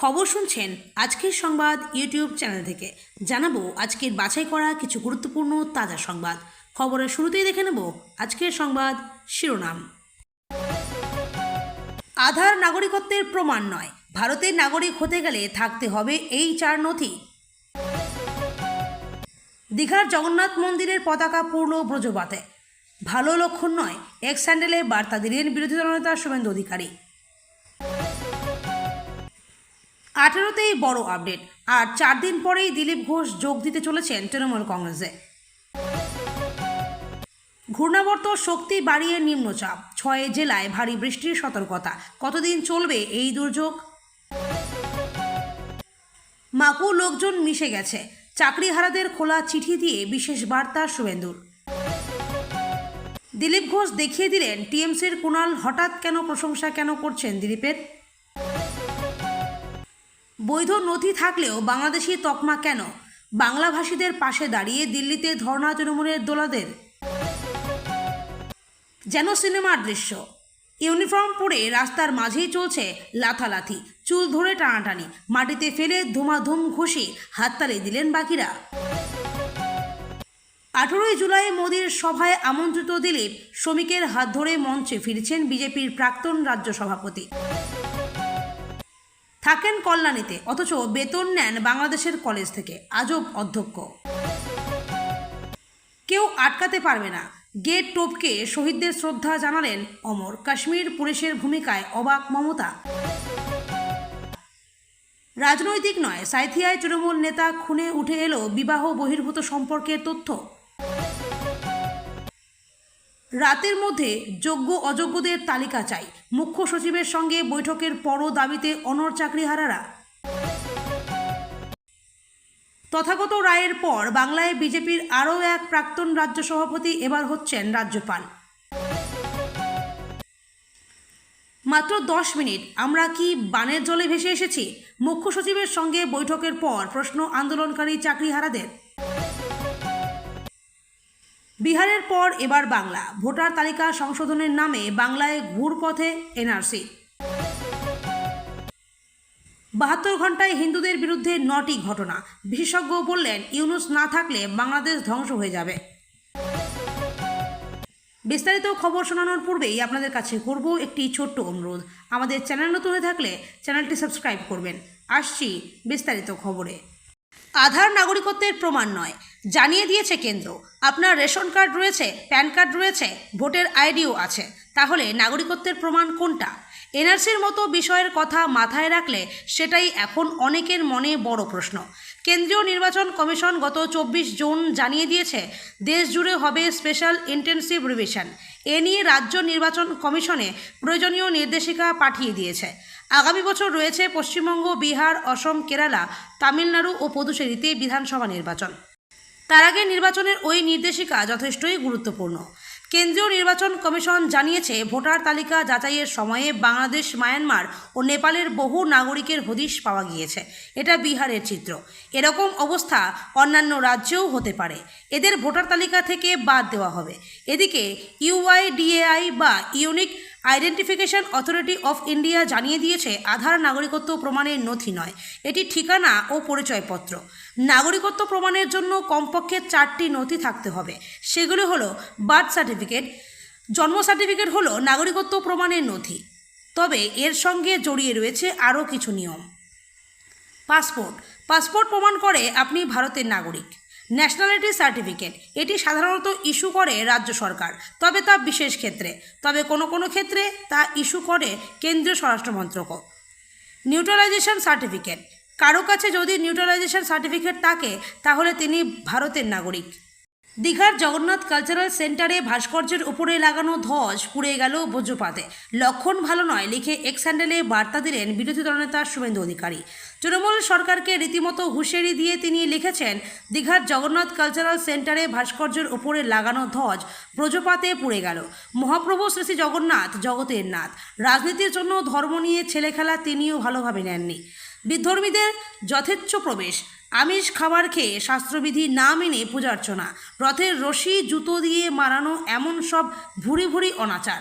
খবর শুনছেন আজকের সংবাদ ইউটিউব চ্যানেল থেকে। জানাব আজকের বাছাই করা কিছু গুরুত্বপূর্ণ তাজা সংবাদ। খবরের শুরুতেই দেখে নেব আজকের সংবাদ শিরোনাম। আধার নাগরিকত্বের প্রমাণ নয়। ভারতের নাগরিক হতে গেলে থাকতে হবে এই চার নথি। দীঘার জগন্নাথ মন্দিরের পতাকা পূর্ণ ব্রজপাতে। ভালো লক্ষণ নয়। এক স্যান্ডেলে বার্তা দিলেন বিরোধী দলনেতা শুভেন্দু অধিকারী। আঠেরোতেই বড় আপডেট, আর চার দিন পরেই দিলীপ ঘোষ যোগ দিতে চলেছেন তৃণমূল কংগ্রেসে। ঘূর্ণাবর্ত শক্তি বাড়িয়ে নিম্নচাপ, ছয় জেলায় ভারী বৃষ্টির সতর্কতা, কতদিন চলবে এই দুর্যোগ? মাকু লোকজন মিশে গেছে, চাকরিহারাদের খোলা চিঠি দিয়ে বিশেষ বার্তা শুভেন্দুর। দিলীপ ঘোষ দেখিয়ে দিলেন, টিএমসির কুণাল হঠাৎ কেন প্রশংসা কেন করছেন দিলীপের? বৈধ নথি থাকলেও বাংলাদেশি তকমা কেন? বাংলাভাষীদের পাশে দাঁড়িয়ে দিল্লিতে ধর্ণা তৃণমূলের দোলাদের? যেন সিনেমার দৃশ্য। ইউনিফর্ম পরে রাস্তার মাঝেই চলছে লাথালাথি, চুল ধরে টানাটানি, মাটিতে ফেলে ধুমাধুম ঘষে হাততালি দিলেন বাকিরা। আঠেরোই জুলাই মোদীর সভায় আমন্ত্রিত দিলীপ, শ্রমিকের হাত ধরে মঞ্চে ফিরছেন বিজেপির প্রাক্তন রাজ্য সভাপতি। থাকেন কল্যাণীতে, অথচ বেতন নেন বাংলাদেশের কলেজ থেকে, আজব অধ্যক্ষ। কেউ আটকাতে পারবে না। গেট টোপকে শহীদদের শ্রদ্ধা জানালেন অমর। কাশ্মীর পুলিশের ভূমিকায় অবাক মমতা। রাজনৈতিক নয় সাইথিয়ায় তৃণমূল নেতা খুনে উঠে এলো বিবাহ বহির্ভূত সম্পর্কের তথ্য। রাতের মধ্যে যোগ্য অযোগ্যদের তালিকা চাই। মুখ্য সচিবের সঙ্গে বৈঠকের পরও দাবিতে অনর চাকরিহারারা। তথাগত রায়ের পর বাংলায় বিজেপির আরও এক প্রাক্তন রাজ্য সভাপতি এবার হচ্ছেন রাজ্যপাল। মাত্র দশ মিনিট, আমরা কি বানের জলে ভেসে এসেছি? মুখ্য সচিবের সঙ্গে বৈঠকের পর প্রশ্ন আন্দোলনকারী চাকরিহারাদের। বিহারের পর এবার বাংলা। ভোটার তালিকা সংশোধনের নামে বাংলায় ঘুরপথে এনআরসি। বাহাত্তর ঘন্টায় হিন্দুদের বিরুদ্ধে নটি ঘটনা। বিশেষজ্ঞ বললেন, ইউনুস না থাকলে বাংলাদেশ ধ্বংস হয়ে যাবে। বিস্তারিত খবর শোনানোর পূর্বেই আপনাদের কাছে করব একটি ছোট্ট অনুরোধ। আমাদের চ্যানেল নতুন হয়ে থাকলে চ্যানেলটি সাবস্ক্রাইব করবেন। আসছি বিস্তারিত খবরে। আধার নাগরিকত্বের প্রমাণ নয়। জানিয়ে দিয়েছে কেন্দ্র। আপনার রেশন কার্ড রয়েছে, প্যান কার্ড রয়েছে, ভোটের আইডিও আছে। তাহলে নাগরিকত্বের প্রমাণ কোনটা? এনআরসির মতো বিষয়ের কথা মাথায় রাখলে সেটাই এখন অনেকের মনে বড় প্রশ্ন। কেন্দ্রীয় নির্বাচন কমিশন গত চব্বিশ জুন জানিয়ে দিয়েছে, দেশ জুড়ে হবে স্পেশাল ইন্টেনসিভ রিভিশন। এ নিয়ে রাজ্য নির্বাচন কমিশনে প্রয়োজনীয় নির্দেশিকা পাঠিয়ে দিয়েছে। আগামী বছর রয়েছে পশ্চিমবঙ্গ, বিহার, অসম, কেরালা, তামিলনাড়ু ও পুদুচেরিতে বিধানসভা নির্বাচন। তার আগে নির্বাচনের ওই নির্দেশিকা যথেষ্টই গুরুত্বপূর্ণ। কেন্দ্রীয় নির্বাচন কমিশন জানিয়েছে, ভোটার তালিকা যাচাইয়ের সময়ে বাংলাদেশ, মায়ানমার ও নেপালের বহু নাগরিকের হদিশ পাওয়া গিয়েছে। এটা বিহারের চিত্র। এরকম অবস্থা অন্যান্য রাজ্যেও হতে পারে। এদের ভোটার তালিকা থেকে বাদ দেওয়া হবে। এদিকে ইউআইডিএআই বা unique identification authority of India জানিয়ে দিয়েছে, আধার নাগরিকত্ব প্রমাণের নথি নয়। এটি ঠিকানা ও পরিচয়পত্র। নাগরিকত্ব প্রমাণের জন্য কমপক্ষে চারটি নথি থাকতে হবে। সেগুলো হলো বার্থ সার্টিফিকেট, জন্ম সার্টিফিকেট হলো নাগরিকত্ব প্রমাণের নথি। তবে এর সঙ্গে জড়িয়ে রয়েছে আরও কিছু নিয়ম। পাসপোর্ট। পাসপোর্ট প্রমাণ করে আপনি ভারতের নাগরিক। Nationality certificate. এটি সাধারণত ইস্যু করে রাজ্য সরকার, তবে তা বিশেষ ক্ষেত্রে। তবে কোনো কোনো ক্ষেত্রে তা ইস্যু করে কেন্দ্রীয় স্বরাষ্ট্র মন্ত্রক নিউট্রালাইজেশন সার্টিফিকেট। কারও কাছে যদি নিউট্রালাইজেশন সার্টিফিকেট থাকে, তাহলে তিনি ভারতের নাগরিক। দীঘার জগন্নাথ কালচারাল সেন্টারে ভাস্কর্যের উপরে লাগানো ধ্বজ পুড়ে গেল বজ্রপাতে। লক্ষণ ভালো নয় লিখে এক্স হ্যান্ডেলে বার্তা দিলেন বিরোধী দলনেতা শুভেন্দু অধিকারী। তৃণমূল সরকারকে রীতিমতো হুঁশিয়ারি দিয়ে তিনি লিখেছেন, দীঘার জগন্নাথ কালচারাল সেন্টারে ভাস্কর্যের উপরে লাগানো ধ্বজ ব্রজপাতে পুড়ে গেল। মহাপ্রভু শ্রী শ্রী জগন্নাথ, জগতের নাথ। রাজনীতির জন্য ধর্ম নিয়ে ছেলেখেলা তিনিও ভালোভাবে নেননি। বিধর্মীদের যথেচ্ছ প্রবেশ। আমিষ খাবার খেয়ে শাস্ত্রবিধি না মেনে পূজার্চনা, রথের রশি, জুতো দিয়ে মারানো এমন সব ভুরি ভুরি অনাচার।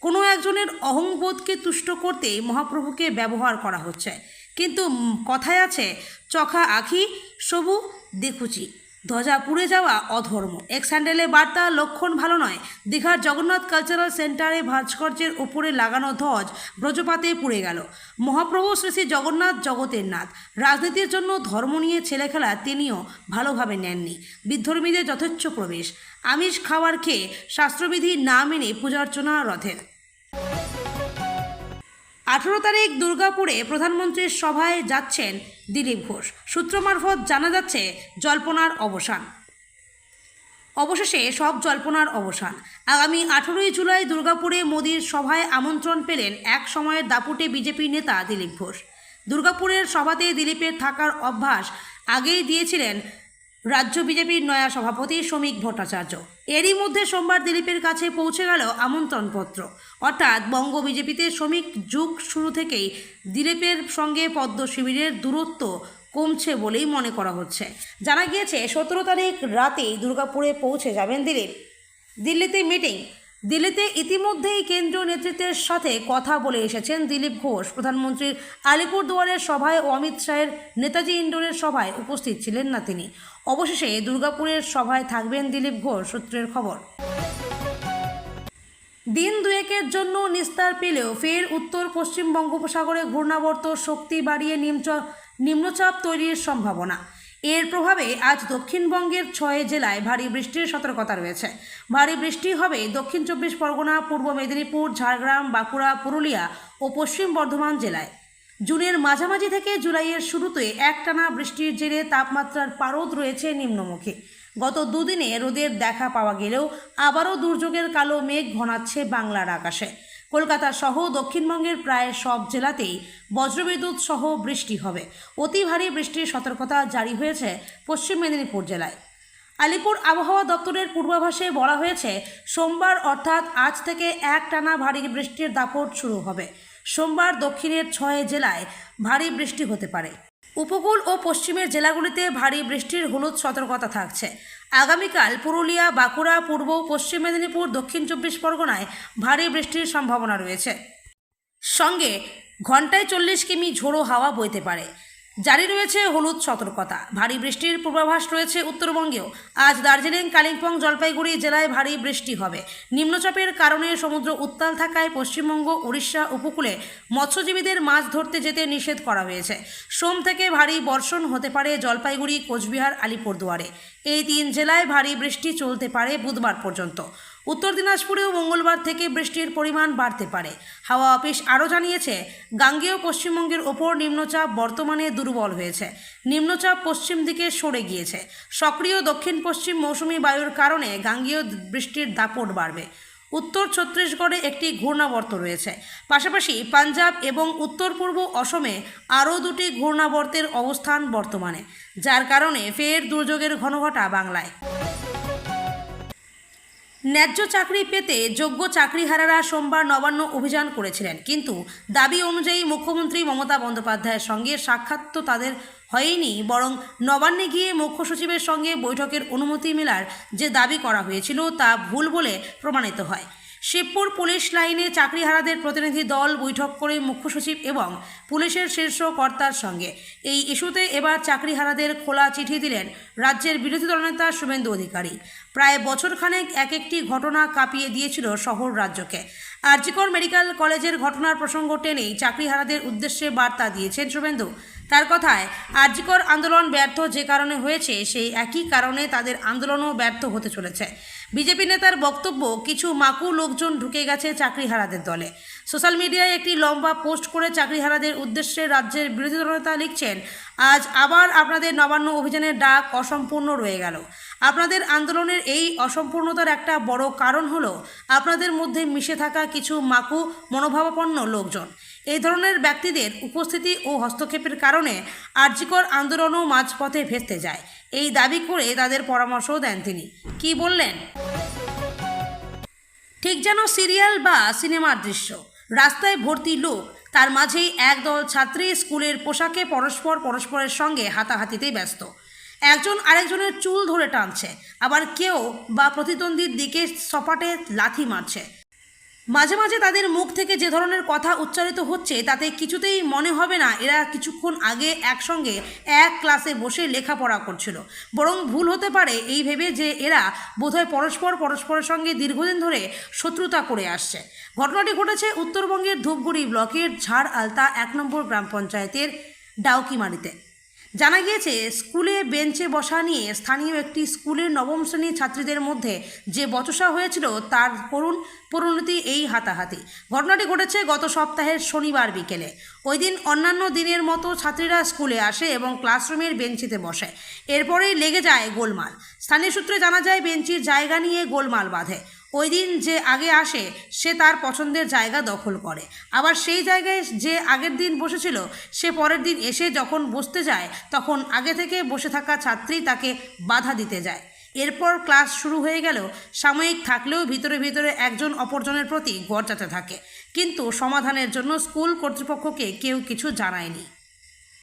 কোনো একজনের অহংবোধকে তুষ্ট করতে মহাপ্রভুকে ব্যবহার করা হচ্ছে। কিন্তু কথায় আছে, চখা আখি, সবু দেখুচি। ধ্বজা পুড়ে যাওয়া অধর্ম। এক স্যান্ডেলে বার্তা, লক্ষণ ভালো নয়। দীঘার জগন্নাথ কালচারাল সেন্টারে ভাস্কর্যের উপরে লাগানো ধ্বজ ব্রজপাতে পুড়ে গেল। মহাপ্রভু শ্রী শ্রী জগন্নাথ জগতের নাথ। রাজনীতির জন্য ধর্ম নিয়ে ছেলেখেলা তিনিও ভালোভাবে নেননি। বিধর্মীদের যথেচ্ছ প্রবেশ। আমিষ খাবার খেয়ে শাস্ত্রবিধি না মেনে পূজার্চনা রথের। আঠেরো তারিখ দুর্গাপুরে প্রধানমন্ত্রীর সভায় যাচ্ছেন দিলীপ ঘোষ। সূত্র মারফত জানা যাচ্ছে জল্পনার অবসান। অবশেষে সব জল্পনার অবসান। আগামী আঠেরোই জুলাই দুর্গাপুরে মোদির সভায় আমন্ত্রণ পেলেন এক সময়ের দাপুটে বিজেপি নেতা দিলীপ ঘোষ। দুর্গাপুরের সভাতে দিলীপের থাকার অভ্যাস আগেই দিয়েছিলেন রাজ্য বিজেপির নয়া সভাপতি শ্রমিক ভট্টাচার্য। এরই মধ্যে সোমবার দিলীপের কাছে পৌঁছে গেল আমন্ত্রণপত্র। অর্থাৎ বঙ্গ বিজেপিতে শ্রমিক যুগ শুরু থেকেই দিলীপের সঙ্গে পদ্ম শিবিরের দূরত্ব কমছে বলেই মনে করা হচ্ছে। জানা গিয়েছে, সতেরো তারিখ রাতেই দুর্গাপুরে পৌঁছে যাবেন দিলীপ। দিল্লিতে মিটিং দিল্লিতে ইতিমধ্যেই কেন্দ্রীয় নেতৃত্বের সাথে কথা বলে এসেছেন দিলীপ ঘোষ। প্রধানমন্ত্রীর আলিপুরদুয়ারের সভায় ও অমিত শাহের নেতাজি ইন্ডোরের সভায় উপস্থিত ছিলেন না তিনি। অবশেষে দুর্গাপুরের সভায় থাকবেন দিলীপ ঘোষ, সূত্রের খবর। দিন দুয়েকের জন্য নিস্তার পেলেও ফের উত্তর পশ্চিম বঙ্গোপসাগরে ঘূর্ণাবর্ত শক্তি বাড়িয়ে নিম্চ নিম্নচাপ তৈরির সম্ভাবনা। এর প্রভাবে আজ দক্ষিণবঙ্গের ছয় জেলায় ভারী বৃষ্টির সতর্কতা রয়েছে। ভারী বৃষ্টি হবে দক্ষিণ চব্বিশ পরগনা, পূর্ব মেদিনীপুর, ঝাড়গ্রাম, বাঁকুড়া, পুরুলিয়া ও পশ্চিম বর্ধমান জেলায়। জুনের মাঝামাঝি থেকে জুলাইয়ের শুরুতে একটানা বৃষ্টির জেরে তাপমাত্রার পারদ রয়েছে নিম্নমুখী। গত দুদিনে রোদের দেখা পাওয়া গেলেও আবারও দুর্যোগের কালো মেঘ ঘনাচ্ছে বাংলার আকাশে। কলকাতা সহ দক্ষিণবঙ্গের প্রায় সব জেলাতেই বজ্রবিদ্যুৎ সহ বৃষ্টি হবে। অতি ভারী বৃষ্টির সতর্কতা জারি হয়েছে পশ্চিম মেদিনীপুর জেলায়। আলিপুর আবহাওয়া দপ্তরের পূর্বাভাসে বলা হয়েছে, সোমবার অর্থাৎ আজ থেকে এক টানা ভারী বৃষ্টির দাপট শুরু হবে। সোমবার দক্ষিণের ছয় জেলায় ভারী বৃষ্টি হতে পারে। উপকূল ও পশ্চিমের জেলাগুলিতে ভারী বৃষ্টির হলুদ সতর্কতা থাকছে। আগামীকাল পুরুলিয়া, বাঁকুড়া, পূর্ব, পশ্চিম মেদিনীপুর, দক্ষিণ চব্বিশ পরগনায় ভারী বৃষ্টির সম্ভাবনা রয়েছে। সঙ্গে ঘন্টায় চল্লিশ কিমি ঝোড়ো হাওয়া বইতে পারে। জারি রয়েছে হলুদ সতর্কতা। ভারী বৃষ্টির পূর্বাভাস রয়েছে উত্তরবঙ্গেও। আজ দার্জিলিং, কালিম্পং, জলপাইগুড়ি জেলায় ভারী বৃষ্টি হবে। নিম্নচাপের কারণে সমুদ্র উত্তাল থাকায় পশ্চিমবঙ্গ উড়িষ্যা উপকূলে মৎস্যজীবীদের মাছ ধরতে যেতে নিষেধ করা হয়েছে। সোম থেকে ভারী বর্ষণ হতে পারে জলপাইগুড়ি, কোচবিহার, আলিপুরদুয়ারে। এই তিন জেলায় ভারী বৃষ্টি চলতে পারে বুধবার পর্যন্ত। উত্তর দিনাজপুরেও মঙ্গলবার থেকে বৃষ্টির পরিমাণ বাড়তে পারে। হাওয়া অফিস আরও জানিয়েছে, গাঙ্গেয় পশ্চিমবঙ্গের ওপর নিম্নচাপ বর্তমানে দুর্বল হয়েছে। নিম্নচাপ পশ্চিম দিকে সরে গিয়েছে। সক্রিয় দক্ষিণ পশ্চিম মৌসুমি বায়ুর কারণে গাঙ্গেয় বৃষ্টির দাপট বাড়বে। উত্তর ছত্তিশগড়ে একটি ঘূর্ণাবর্ত রয়েছে। পাশাপাশি পাঞ্জাব এবং উত্তর পূর্ব অসমে আরও দুটি ঘূর্ণাবর্তের অবস্থান বর্তমানে, যার কারণে ফের দুর্যোগের ঘনঘটা বাংলায়। ন্যায্য চাকরি পেতে যোগ্য চাকরিহারারা সোমবার নবান্ন অভিযান করেছিলেন। কিন্তু দাবি অনুযায়ী মুখ্যমন্ত্রী মমতা বন্দ্যোপাধ্যায়ের সঙ্গে সাক্ষাৎ তো তাদের হয়নি, বরং নবান্নে গিয়ে মুখ্য সচিবের সঙ্গে বৈঠকের অনুমতি মেলার যে দাবি করা হয়েছিল তা ভুল বলে প্রমাণিত হয়। শিবপুর পুলিশ লাইনে চাকরিহারাদের প্রতিনিধি দল বৈঠক করে মুখ্য সচিব এবং পুলিশের শীর্ষ কর্তার সঙ্গে। এই ইস্যুতে এবার চাকরিহারাদের খোলা চিঠি দিলেন রাজ্যের বিরোধী দলনেতা শুভেন্দু অধিকারী। প্রায় বছরখানেক এক একটি ঘটনা কাঁপিয়ে দিয়েছিল শহর রাজ্যকে। আরজিকর মেডিকেল কলেজের ঘটনার প্রসঙ্গ টেনেই চাকরিহারাদের উদ্দেশ্যে বার্তা দিয়েছেন শুভেন্দু। তার কথায়, আরজিকর আন্দোলন ব্যর্থ যে কারণে হয়েছে, সেই একই কারণে তাদের আন্দোলনও ব্যর্থ হতে চলেছে। বিজেপি নেতার বক্তব্য, কিছু মাকু লোকজন ঢুকে গেছে চাকরিহারাদের দলে। সোশ্যাল মিডিয়ায় একটি লম্বা পোস্ট করে চাকরিহারাদের উদ্দেশ্যে রাজ্যের বিরোধী দলনেতা লিখছেন, আজ আবার আপনাদের নবান্ন অভিযানের ডাক অসম্পূর্ণ রয়ে গেল। আপনাদের আন্দোলনের এই অসম্পূর্ণতার একটা বড় কারণ হলো আপনাদের মধ্যে মিশে থাকা কিছু মাকু মনোভাবাপন্ন লোকজন। এই ধরনের ব্যক্তিদের উপস্থিতি ও হস্তক্ষেপের কারণে আর্যিকর আন্দোলনও মাঝপথে ভেস্তে যায়। এই দাবি করে তাদের পরামর্শও দেন তিনি। কি বললেন? ঠিক যেন সিরিয়াল বা সিনেমার দৃশ্য। রাস্তায় ভর্তি লোক, তার মাঝেই একদল ছাত্রী স্কুলের পোশাকে পরস্পর পরস্পরের সঙ্গে হাতাহাতিতেই ব্যস্ত। একজন আরেকজনের চুল ধরে টানছে, আবার কেউ বা প্রতিদ্বন্দ্বীর দিকে সপাটে লাথি মারছে। মাঝে মাঝে তাদের মুখ থেকে যে ধরনের কথা উচ্চারিত হচ্ছে, তাতে কিছুতেই মনে হবে না এরা কিছুক্ষণ আগে একসঙ্গে এক ক্লাসে বসে লেখাপড়া করছিল। বরং ভুল হতে পারে এই ভেবে যে এরা বোধহয় পরস্পর পরস্পরের সঙ্গে দীর্ঘদিন ধরে শত্রুতা করে আসছে। ঘটনাটি ঘটেছে উত্তরবঙ্গের ধূপগুড়ি ব্লকের ঝাড় আলতা এক নম্বর গ্রাম পঞ্চায়েতের ডাউকিমারিতে। জানা গিয়েছে, স্কুলে বেঞ্চে বসা নিয়ে স্থানীয় একটি স্কুলের নবম শ্রেণির ছাত্রীদের মধ্যে যে বচসা হয়েছিল তার করুণ পরিণতি এই হাতাহাতি। ঘটনাটি ঘটেছে গত সপ্তাহের শনিবার বিকেলে। ওই দিন অন্যান্য দিনের মতো ছাত্রীরা স্কুলে আসে এবং ক্লাসরুমের বেঞ্চিতে বসে। এরপরেই লেগে যায় গোলমাল। স্থানীয় সূত্রে জানা যায়, বেঞ্চির জায়গা নিয়ে গোলমাল বাঁধে। ওই দিন যে আগে আসে, সে তার পছন্দের জায়গা দখল করে। আবার সেই জায়গায় যে আগের দিন বসেছিল, সে পরের দিন এসে যখন বসতে যায়, তখন আগে থেকে বসে থাকা ছাত্রী তাকে বাধা দিতে যায়। এরপর ক্লাস শুরু হয়ে গেল সাময়িক থাকলেও ভিতরে ভিতরে একজন অপরজনের প্রতি গড়জাতে থাকে। কিন্তু সমাধানের জন্য স্কুল কর্তৃপক্ষকে কেউ কিছু জানায়নি।